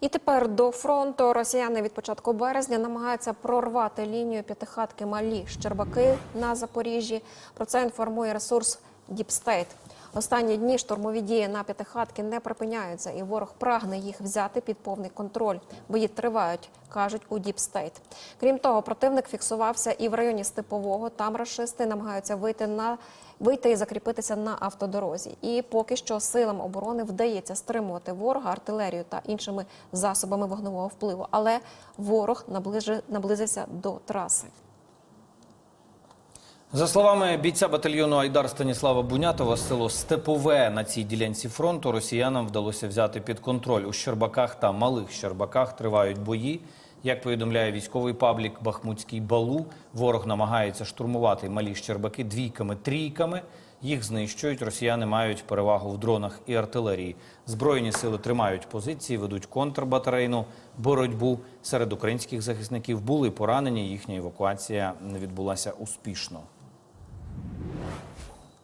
І тепер до фронту росіяни від початку березня намагаються прорвати лінію п'ятихатки Малі Щербаки на Запоріжжі. Про це інформує ресурс Діпстейт. Останні дні штурмові дії на п'ятихатки не припиняються, і ворог прагне їх взяти під повний контроль. Бої тривають, кажуть у Діпстейт. Крім того, противник фіксувався і в районі Степового. Там рашисти намагаються вийти на вийти і закріпитися на автодорозі. І поки що силам оборони вдається стримувати ворога артилерією та іншими засобами вогневого впливу. Але ворог наближи, наблизився до траси. За словами бійця батальйону Айдар Станіслава Бунятова, село Степове на цій ділянці фронту росіянам вдалося взяти під контроль. У Щербаках та малих Щербаках тривають бої. Як повідомляє військовий паблік Бахмутський Балу, ворог намагається штурмувати малі Щербаки двійками, трійками. Їх знищують. Росіяни мають перевагу в дронах і артилерії. Збройні сили тримають позиції, ведуть контрбатарейну боротьбу. Серед українських захисників були поранені. Їхня евакуація не відбулася успішно.